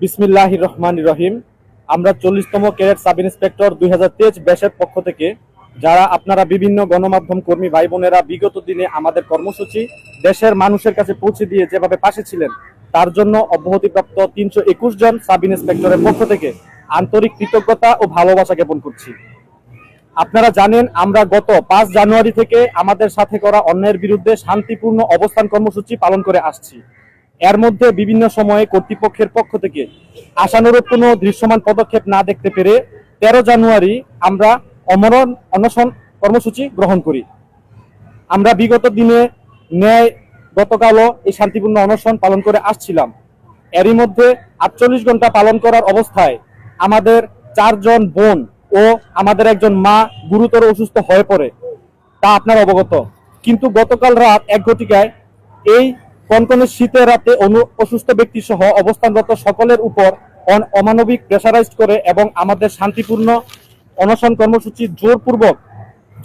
বিসমিল্লাহ রহমান রহিম। আমরা চল্লিশতম cadet sub inspector দুই হাজার তেইশ ব্যাসের পক্ষ থেকে, যারা আপনারা বিভিন্ন গণমাধ্যম কর্মী ভাই বোনেরা বিগত দিনে আমাদের কর্মসূচি দেশের মানুষের কাছে পৌঁছে দিয়ে যেভাবে পাশে ছিলেন, তার জন্য অব্যাহতিপ্রাপ্ত তিনশো একুশ জন সাব ইন্সপেক্টরের পক্ষ থেকে আন্তরিক কৃতজ্ঞতা ও ভালোবাসা জ্ঞাপন করছি। আপনারা জানেন, আমরা গত পাঁচ জানুয়ারি থেকে আমাদের সাথে করা অন্যায়ের বিরুদ্ধে শান্তিপূর্ণ অবস্থান কর্মসূচি পালন করে আসছি। এর মধ্যে বিভিন্ন সময়ে কর্তৃপক্ষের পক্ষ থেকে আশানুরূপ কোনো দৃশ্যমান পদক্ষেপ না দেখতে পেরে তেরো জানুয়ারি আমরা অমরণ অনশন কর্মসূচি গ্রহণ করি। আমরা বিগত দিনে ন্যায় গতকালও এই শান্তিপূর্ণ অনশন পালন করে আসছিলাম। এরই মধ্যে আটচল্লিশ ঘণ্টা পালন করার অবস্থায় আমাদের চারজন বোন ও আমাদের একজন মা গুরুতর অসুস্থ হয়ে পড়ে, তা আপনার অবগত। কিন্তু গতকাল রাত এক ঘটিকায় এই কনকনে শীতের রাতে অনু অসুস্থ ব্যক্তি সহ অবস্থানরত সকলের উপর অমানবিক প্রেসারাইজড করে এবং আমাদের শান্তিপূর্ণ অনশন কর্মসূচি জোরপূর্বক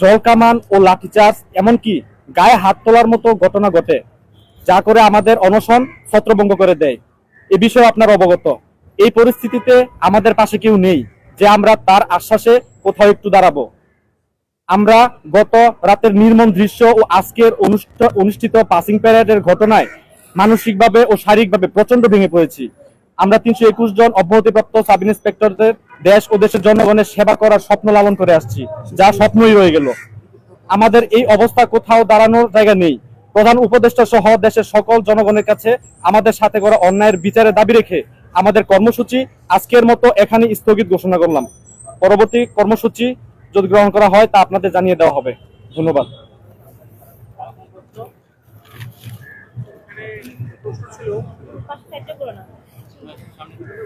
জলকামান ও লাঠিচার্জ, এমনকি গায়ে হাত তোলার মতো ঘটনা ঘটে, যা করে আমাদের অনশন ছত্রভঙ্গ করে দেয়। এ বিষয়ে আপনার অবগত। এই পরিস্থিতিতে আমাদের পাশে কেউ নেই, যে আমরা তার আশ্বাসে কোথাও একটু দাঁড়াবো। আমরা গত রাতের নির্মম দৃশ্য ও আজকের অনুষ্ঠ- অনুষ্ঠিত পাসিং প্যারেডের ঘটনায় মানসিকভাবে ও শারীরিকভাবে প্রচণ্ড ভেঙে পড়েছি। আমরা তিনশো একুশ জন অব্যাহতিপ্রাপ্ত সাব ইন্সপেক্টরদের দেশ ও দেশের জনগণের সেবা করার স্বপ্ন লালন করে আসছি, যা স্বপ্নই রয়ে গেল। আমাদের এই অবস্থা কোথাও দাঁড়ানোর জায়গা নেই। প্রধান উপদেষ্টা সহ দেশের সকল জনগণের কাছে আমাদের সাথে করা অন্যায়ের বিচারের দাবি রেখে আমাদের কর্মসূচি আজকের মতো এখানে স্থগিত ঘোষণা করলাম। পরবর্তী কর্মসূচি যদি গ্রহণ করা হয় তা আপনাদের জানিয়ে দেওয়া হবে ধন্যবাদ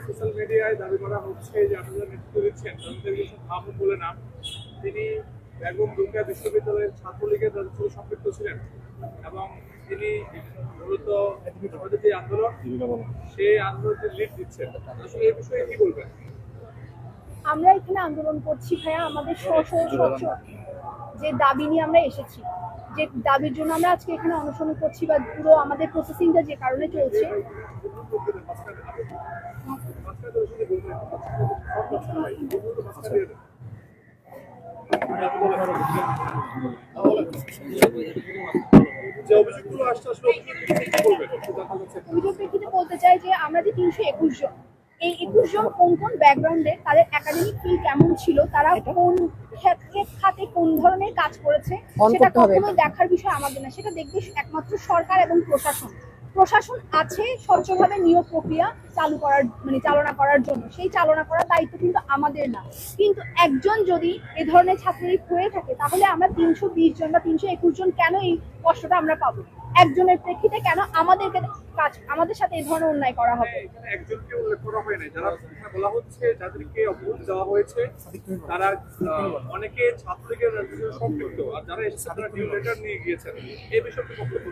সোশ্যাল মিডিয়ায় দাবি করা হচ্ছে যে নেতৃত্ব দিচ্ছেন বলে নাম তিনি বিশ্ববিদ্যালয়ের ছাত্রলীগের ছিলেন এবং তিনি মূলত আন্দোলন সেই দিচ্ছেন আসলে এই বিষয়ে কি বলবেন আমরা এখানে আন্দোলন করছি ভাইয়া আমাদের স্ব স্ব যে দাবি নিয়ে আমরা এসেছি যে দাবির জন্য আমরা আজকে এখানে অনুসরণ করছি বা পুরো আমাদের প্রসেসিংটা যে কারণে চলছে। বলতে চাই যে আমরা যে তিনশো একুশ জন এই একুশ জন কোন কোন ব্যাকগ্রাউন্ডে তাদের একাডেমিক ফিল কেমন ছিল তারা কোন ক্ষেত্রে খাতে কোন ধরনের কাজ করেছে সেটা কখনো দেখার বিষয় আমাদের না। সেটা দেখবে একমাত্র সরকার এবং প্রশাসন। প্রশাসন আছে স্বচ্ছভাবে নিয়োগ প্রক্রিয়া চালু করার মানে চালনা করার জন্য। সেই চালনা করার দায়িত্ব কিন্তু আমাদের না। কিন্তু একজন যদি এ ধরনের ছাত্রলীগ হয়ে থাকে তাহলে আমরা তিনশো বিশ জন বা তিনশো একুশ জন কেন এই কষ্টটা আমরা পাবো? একজনের প্রেক্ষিতে কেন আমাদেরকে কাজ আমাদের সাথে এই ধরনের অন্যায় করা হবে? একজনকে উল্লেখ করা হয় নাই। যারা বলা হচ্ছে যাদেরকে অবরোধ দেওয়া হয়েছে তারা অনেকে ছাত্রলীগের সম্পৃক্ত। আর যারা এসেছে তারা নিউ লেটার নিয়ে গিয়েছেন। এই বিষয়টি বক্তব্য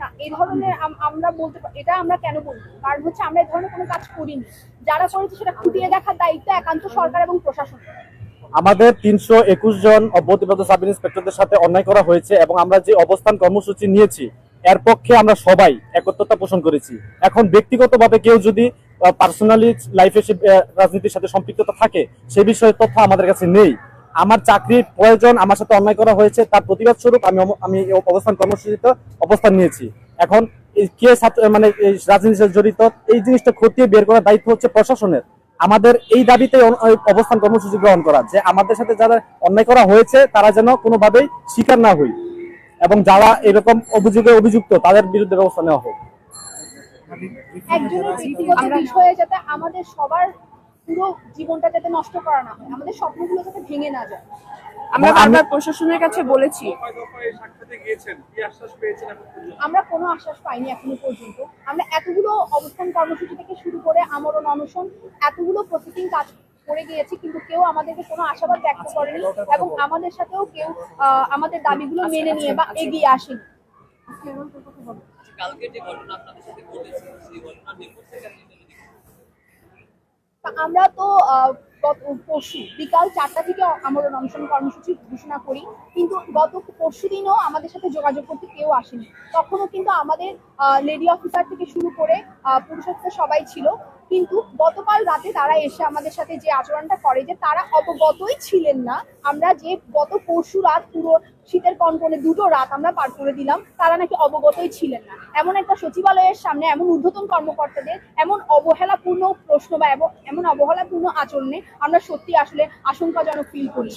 না এই ধরনের আমরা বলতে পারি এটা আমরা কেন বলব? কারণ হচ্ছে আমরা এই ধরনের কোনো কাজ করিনি। যারা করেছে সেটা খুঁটিয়ে দেখার দায়িত্ব একান্ত সরকার এবং প্রশাসন। আমাদের তিনশো একুশ জন অব্যাহতিপ্রাপ্ত সাব ইন্সপেক্টরদের সাথে অন্যায় করা হয়েছে এবং আমরা যে অবস্থান কর্মসূচি নিয়েছি এর পক্ষে আমরা সবাই একত্রতা পোষণ করেছি। এখন ব্যক্তিগতভাবে কেউ যদি পার্সোনালি লাইফে রাজনীতির সাথে সম্পৃক্ততা থাকে, সে বিষয়ে তথ্য আমাদের কাছে নেই। আমার চাকরির প্রয়োজন, আমার সাথে অন্যায় করা হয়েছে, তার প্রতিবাদ স্বরূপ আমি আমি অবস্থান, কর্মসূচিতে অবস্থান নিয়েছি। এখন কে ছাত্র মানে রাজনীতির জড়িত, এই জিনিসটা খতিয়ে বের করার দায়িত্ব হচ্ছে প্রশাসনের। আমাদের এই দাবিতে অবস্থান, কর্মসূচি গ্রহণ করা, যে আমাদের সাথে যারা অন্যায় করা হয়েছে, তারা যেন কোনোভাবেই স্বীকার না হই। এবং যারা এরকম অভিযোগে অভিযুক্ত তাদের বিরুদ্ধে ব্যবস্থা নেওয়া হোক। একজনের ব্যক্তিগত বিষয়ে যাতে আমাদের সবার পুরো জীবনটা যাতে নষ্ট করা না হয় আমাদের স্বপ্নগুলো যাতে ভেঙে না যায়। আমরা বারবার প্রশাসনের কাছে বলেছি? আমরা কোনো আশ্বাস পাইনি এখনও পর্যন্ত। আমরা এতগুলো অবস্থান কর্মসূচি থেকে শুরু করে আমরণ অনশন এতগুলো প্রসেসিং কাজ করে গিয়েছি কিন্তু কেউ আমাদেরকে কোনো আশাবাদ ব্যক্ত করেনি এবং আমাদের সাথেও কেউ আহ, আমাদের দাবিগুলো মেনে নিয়ে বা এগিয়ে আসেনি। কালকে যে ঘটনা আপনাদের সাথে ঘটেছে সেই ঘটনার নেপথ্যে কেন এটা যদি তা আমরা তো পরশু বিকাল চারটা থেকে আমরণ অনশন কর্মসূচি ঘোষণা করি, কিন্তু গত পরশু দিনও আমাদের সাথে যোগাযোগ করতে কেউ আসেনি। তখনও কিন্তু আমাদের লেডি অফিসার থেকে শুরু করে পুরুষ অফিসার সবাই ছিল, কিন্তু গতকাল রাতে তারা এসে আমাদের সাথে যে আচরণটা করে যে তারা অবগতই ছিলেন না, আমরা যে গত পরশু রাত পুরো শীতের কনকনে দুটো রাত আমরা পার করে দিলাম, তারা নাকি অবগতই ছিলেন না। এমন একটা সচিবালয়ের সামনে এমন ঊর্ধ্বতন কর্মকর্তাদের এমন অবহেলাপূর্ণ প্রশ্ন বা এমন অবহেলাপূর্ণ আচরণে আমরা সত্যি আসলে আশঙ্কাজনক ফিল করি।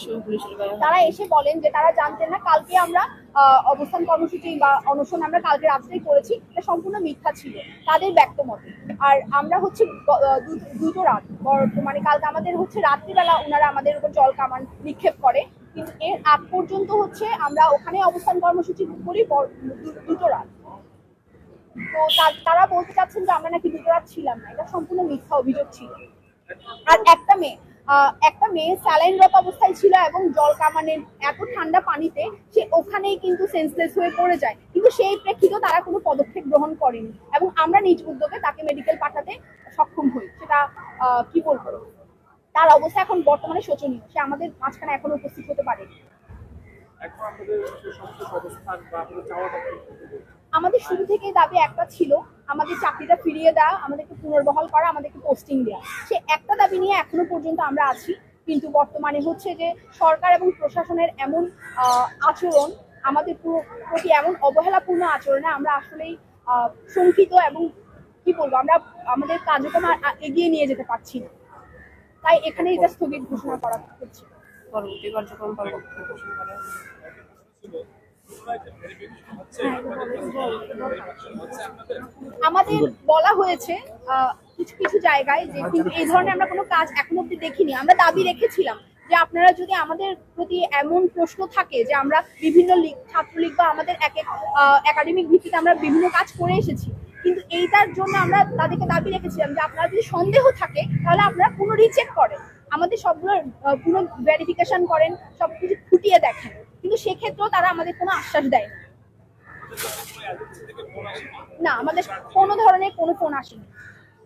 তারা এসে বলেন যে তারা জানতেন না, কালকে আমরা অবস্থান কর্মসূচি বা অনশন আমরা কালকে রাত্রেই করেছি, এটা সম্পূর্ণ মিথ্যা ছিল, তাদের ব্যক্ত মতে। আর আমরা হচ্ছে দুটো রাত বর্তমানে কালকে আমাদের হচ্ছে রাত্রিবেলা ওনারা আমাদের উপর জল কামান নিক্ষেপ করে, কিন্তু এর আগ পর্যন্ত হচ্ছে আমরা ওখানে অবস্থান কর্মসূচি করি দুটো রাত। তো, তারা বলতে চাচ্ছেন যে আমরা নাকি দুটো রাত ছিলাম না, এটা সম্পূর্ণ মিথ্যা অভিযোগ ছিল। আর একটা মেয়ে একটা মেয়ে স্যালাইনরত অবস্থায় ছিল এবং জল কামানের এত ঠান্ডা পানিতে সে ওখানেই কিন্তু সেন্সলেস হয়ে পড়ে যায়। কিন্তু সেই প্রেক্ষিতে তারা কোনো পদক্ষেপ গ্রহণ করেনি এবং আমরা নিজ উদ্যোগে তাকে মেডিকেল পাঠাতে সক্ষম হই। সেটা কি বলব? তার অবস্থা এখন বর্তমানে শোচনীয়। সে আমাদের মাঝখানে এখন উপস্থিত হতে পারে আমাদের শুরু থেকেই দাবি একটা ছিল আমাদের চাকরিটা ফিরিয়ে দেওয়া আমাদেরকে পুনর্বহাল করা আমাদেরকে পোস্টিং দেওয়া। সে একটা দাবি নিয়ে এখনও পর্যন্ত আমরা আছি কিন্তু বর্তমানে হচ্ছে যে সরকার এবং প্রশাসনের এমন আহ, আচরণ আমাদের পুরো- প্রতি এমন অবহেলাপূর্ণ আচরণে আমরা আসলেই আহ, শঙ্কিত এবং কি বলব আমরা আমাদের কার্যক্রম আর এগিয়ে নিয়ে যেতে পারছি না। তাই এখানে এটা স্থগিত ঘোষণা করা হচ্ছে। পরবর্তী কার্যক্রম পরবর্তী ঘোষণা করা। আমাদের বলা হয়েছে কিছু কিছু জায়গায় যে এই ধরনের আমরা কোনো কাজ এখন অব্দি দেখিনি। আমরা দাবি রেখেছিলাম যে আপনারা যদি আমাদের প্রতি এমন প্রশ্ন থাকে যে আমরা বিভিন্ন লীগ, ছাত্রলীগ বা আমাদের এক এক একাডেমিক ভিত্তিতে আমরা বিভিন্ন কাজ করে এসেছি, কিন্তু এইটার জন্য আমরা তাদেরকে দাবি রেখেছিলাম যে আপনারা যদি সন্দেহ থাকে, তাহলে আপনারা পুনঃ করেন। আমাদের সবগুলো পুরো ভেরিফিকেশন করেন, সবকিছু খুঁটিয়ে দেখেন। কিন্তু সেক্ষেত্রেও তারা আমাদের কোনো আশ্বাস দেয় না। না, আমাদের কোনো ধরনের কোনো ফোন আসেনি।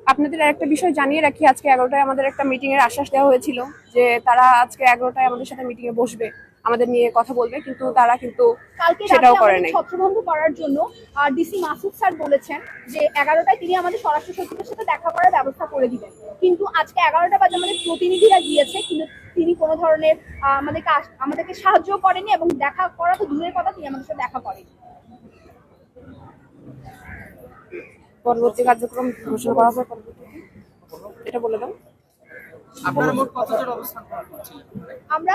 আপনাদের একটা বিষয় জানিয়ে রাখি, আজকে এগারোটায় আমাদের একটা মিটিং এর আশ্বাস দেওয়া হয়েছিল যে তারা আজকে এগারোটায় আমাদের সাথে মিটিং এ বসবে। আমাদের নিয়ে কথা বলবে কিন্তু তারা কিন্তু কালকে সেটাও করে নাই। ছত্রভঙ্গ করার জন্য ডিসি মাসুদ স্যার বলেছেন যে এগারোটায় তিনি আমাদের স্বরাষ্ট্র সচিবের সাথে দেখা করার ব্যবস্থা করে দিবেন। কিন্তু আজকে এগারোটা বাজে আমাদের প্রতিনিধিরা গিয়েছে কিন্তু তিনি কোনো ধরনের আমাদেরকে আমাদেরকে সাহায্য করেনি এবং দেখা করা তো দূরের কথা তিনি আমাদের সাথে দেখা করেনি। পরবর্তী কার্যক্রম ঘোষণা করা হবে এটা বলে দাও। আমরা